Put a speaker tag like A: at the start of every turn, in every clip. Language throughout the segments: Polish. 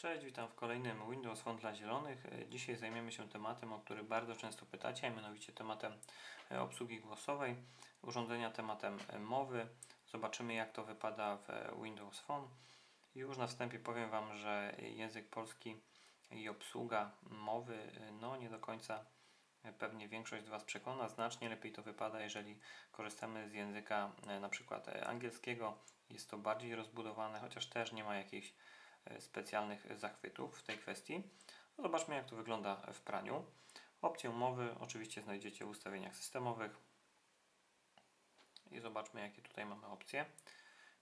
A: Cześć, witam w kolejnym Windows Phone dla Zielonych. E, Dzisiaj zajmiemy się tematem, o który bardzo często pytacie, a mianowicie tematem e, obsługi głosowej, urządzenia tematem e, mowy. Zobaczymy jak to wypada w Windows Phone. Już na wstępie powiem Wam, że język polski i obsługa mowy no nie do końca pewnie większość z Was przekona. Znacznie lepiej to wypada, jeżeli korzystamy z języka na przykład angielskiego. Jest to bardziej rozbudowane, chociaż też nie ma jakichś specjalnych zachwytów w tej kwestii. Zobaczmy jak to wygląda w praniu. Opcję mowy oczywiście znajdziecie w ustawieniach systemowych. I zobaczmy jakie tutaj mamy opcje.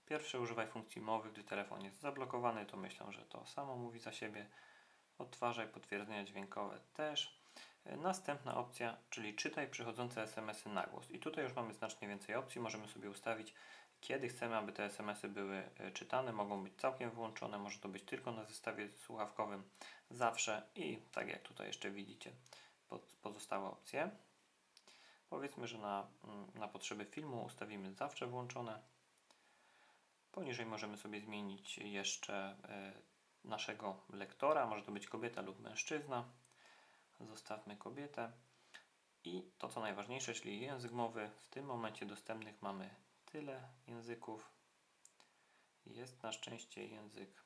A: Pierwsze używaj funkcji mowy, gdy telefon jest zablokowany, to myślę, że to samo mówi za siebie. Odtwarzaj potwierdzenia dźwiękowe też. E, następna opcja, czyli czytaj przychodzące SMS-y na głos. I tutaj już mamy znacznie więcej opcji. Możemy sobie ustawić kiedy chcemy, aby te SMS-y były e, czytane, mogą być całkiem wyłączone, może to być tylko na zestawie słuchawkowym zawsze i tak jak tutaj jeszcze widzicie pozostałe opcje. Powiedzmy, że na, mm, na potrzeby filmu ustawimy zawsze włączone. Poniżej możemy sobie zmienić jeszcze e, naszego lektora, może to być kobieta lub mężczyzna. Zostawmy kobietę. I to co najważniejsze, czyli język mowy, w tym momencie dostępnych mamy tyle języków. Jest na szczęście język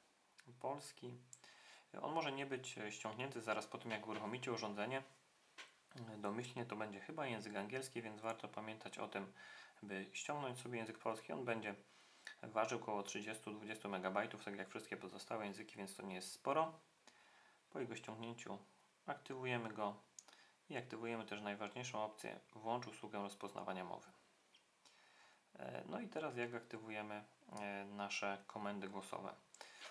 A: polski. On może nie być ściągnięty zaraz po tym, jak uruchomicie urządzenie. Domyślnie to będzie chyba język angielski, więc warto pamiętać o tym, by ściągnąć sobie język polski. On będzie ważył około 30-20 MB, tak jak wszystkie pozostałe języki, więc to nie jest sporo. Po jego ściągnięciu aktywujemy go i aktywujemy też najważniejszą opcję włącz usługę rozpoznawania mowy. E, no i teraz jak aktywujemy e, nasze komendy głosowe.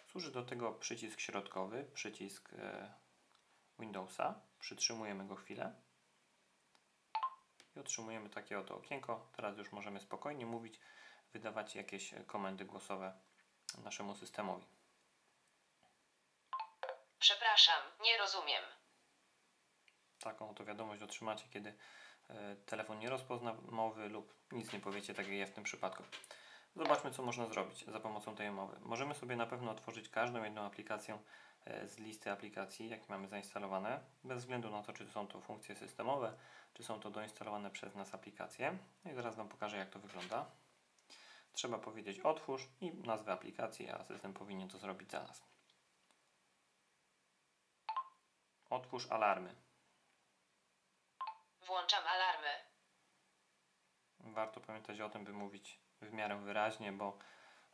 A: Służy do tego przycisk środkowy, przycisk e, Windowsa. Przytrzymujemy go chwilę i otrzymujemy takie oto okienko. Teraz już możemy spokojnie mówić, wydawać jakieś komendy głosowe naszemu systemowi.
B: Przepraszam, nie rozumiem.
A: Taką oto wiadomość otrzymacie, kiedy telefon nie rozpozna mowy lub nic nie powiecie, tak jak ja w tym przypadku. Zobaczmy, co można zrobić za pomocą tej mowy. Możemy sobie na pewno otworzyć każdą jedną aplikację e, z listy aplikacji, jakie mamy zainstalowane, bez względu na to, czy są to funkcje systemowe, czy są to doinstalowane przez nas aplikacje. No i zaraz Wam pokażę, jak to wygląda. Trzeba powiedzieć otwórz i nazwę aplikacji, a system powinien to zrobić za nas. Otwórz alarmy.
B: Włączam alarmy.
A: Warto pamiętać o tym, by mówić w miarę wyraźnie, bo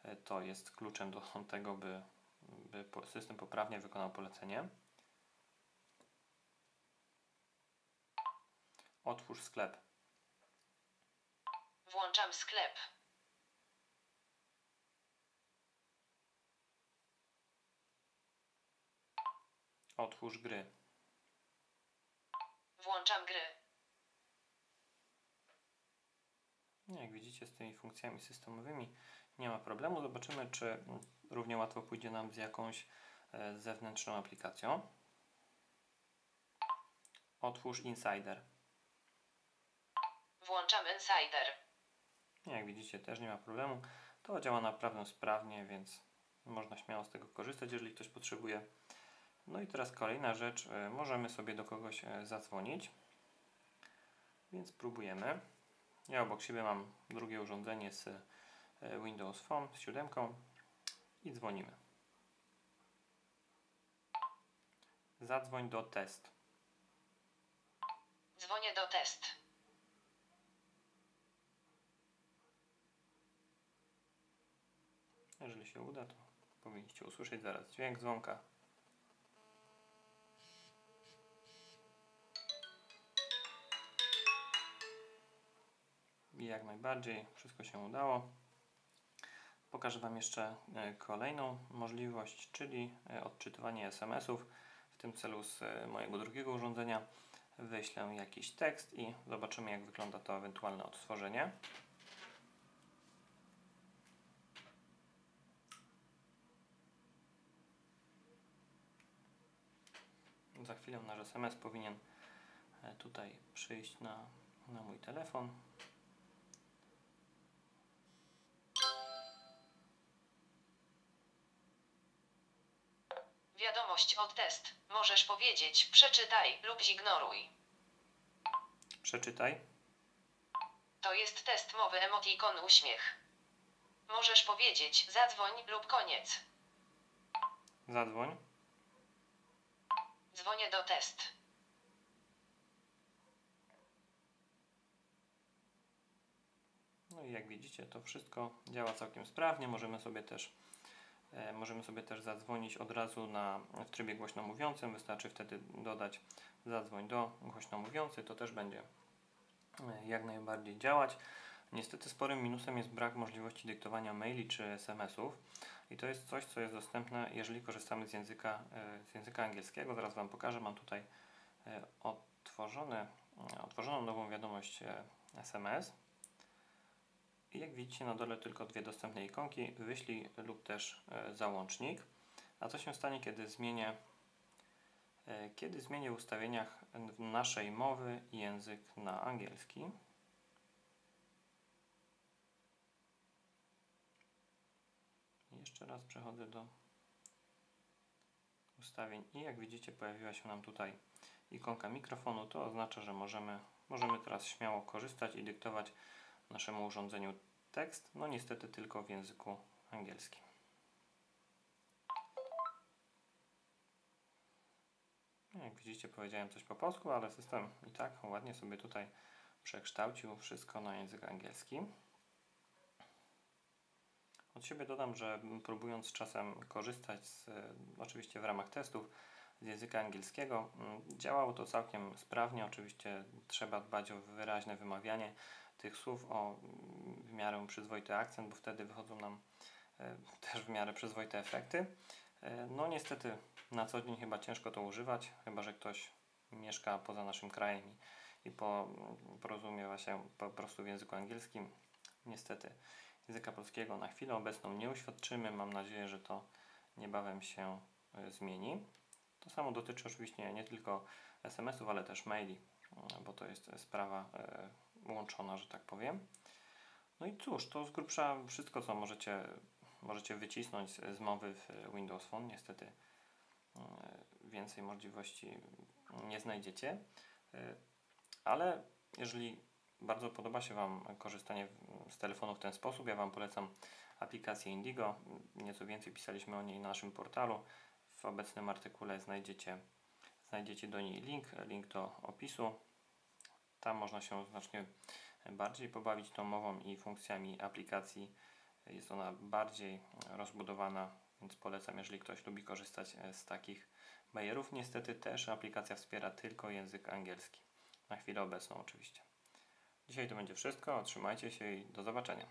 A: e, to jest kluczem do tego, by, by system poprawnie wykonał polecenie. Otwórz sklep.
B: Włączam sklep.
A: Otwórz gry.
B: Włączam gry.
A: Jak widzicie z tymi funkcjami systemowymi nie ma problemu. Zobaczymy, czy równie łatwo pójdzie nam z jakąś e, zewnętrzną aplikacją. Otwórz Insider.
B: Włączam Insider.
A: Jak widzicie też nie ma problemu. To działa naprawdę sprawnie, więc można śmiało z tego korzystać, jeżeli ktoś potrzebuje. No i teraz kolejna rzecz. E, możemy sobie do kogoś e, zadzwonić. Więc próbujemy. Ja obok siebie mam drugie urządzenie z e, Windows Phone z siódemką i dzwonimy. Zadzwoń do test.
B: Dzwonię do test.
A: Jeżeli się uda, to powinniście usłyszeć zaraz dźwięk dzwonka. Jak najbardziej wszystko się udało. Pokażę Wam jeszcze e, kolejną możliwość, czyli e, odczytywanie SMS-ów. W tym celu z e, mojego drugiego urządzenia wyślę jakiś tekst i zobaczymy jak wygląda to ewentualne odtworzenie. Za chwilę nasz SMS powinien tutaj przyjść na, na mój telefon.
B: Wiadomość od test. Możesz powiedzieć przeczytaj lub zignoruj.
A: Przeczytaj.
B: To jest test mowy emotikon uśmiech. Możesz powiedzieć zadzwoń lub koniec.
A: Zadzwoń.
B: Dzwonię do test.
A: No i jak widzicie, to wszystko działa całkiem sprawnie. Możemy sobie też, możemy sobie też zadzwonić od razu na, w trybie głośno mówiącym. Wystarczy wtedy dodać zadzwoń do głośno mówiący. To też będzie e, jak najbardziej działać. Niestety sporym minusem jest brak możliwości dyktowania maili czy SMS-ów. I to jest coś, co jest dostępne, jeżeli korzystamy z języka, e, z języka angielskiego. Zaraz Wam pokażę. Mam tutaj e, otworzone, e, otworzoną nową wiadomość e, SMS. Jak widzicie na dole tylko dwie dostępne ikonki, wyślij lub też e, załącznik. A co się stanie, kiedy zmienię, e, kiedy zmienię w ustawieniach naszej mowy język na angielski? Jeszcze raz przechodzę do ustawień i jak widzicie pojawiła się nam tutaj ikonka mikrofonu. To oznacza, że możemy, możemy teraz śmiało korzystać i dyktować naszemu urządzeniu tekst, no niestety tylko w języku angielskim. No, Jak widzicie, powiedziałem coś po polsku, ale system i tak ładnie sobie tutaj przekształcił wszystko na język angielski. Od siebie dodam, że próbując czasem korzystać z, oczywiście w ramach testów z języka angielskiego, mm, działało to całkiem sprawnie. Oczywiście trzeba dbać o wyraźne wymawianie tych słów, o mm, w miarę przyzwoity akcent, bo wtedy wychodzą nam e, też w miarę przyzwoite efekty. E, No niestety na co dzień chyba ciężko to używać, chyba że ktoś mieszka poza naszym krajem i, i po, porozumiewa się po prostu w języku angielskim. Niestety języka polskiego na chwilę obecną nie uświadczymy. Mam nadzieję, że to niebawem się e, zmieni. To samo dotyczy oczywiście nie tylko SMS-ów, ale też maili, bo to jest sprawa łączona, że tak powiem. No i cóż, to z grubsza wszystko, co możecie, możecie wycisnąć z, mowy w Windows Phone. Niestety e, więcej możliwości nie znajdziecie, E, ale jeżeli bardzo podoba się Wam korzystanie z telefonu w ten sposób, ja Wam polecam aplikację Indigo. Nieco więcej pisaliśmy o niej na naszym portalu. W obecnym artykule znajdziecie, znajdziecie do niej link, link do opisu. Tam można się znacznie bardziej pobawić tą mową i funkcjami aplikacji. Jest ona bardziej rozbudowana, więc polecam, jeżeli ktoś lubi korzystać e, z takich bajerów. Niestety też aplikacja wspiera tylko język angielski. Na chwilę obecną oczywiście. Dzisiaj to będzie wszystko. Trzymajcie się i do zobaczenia.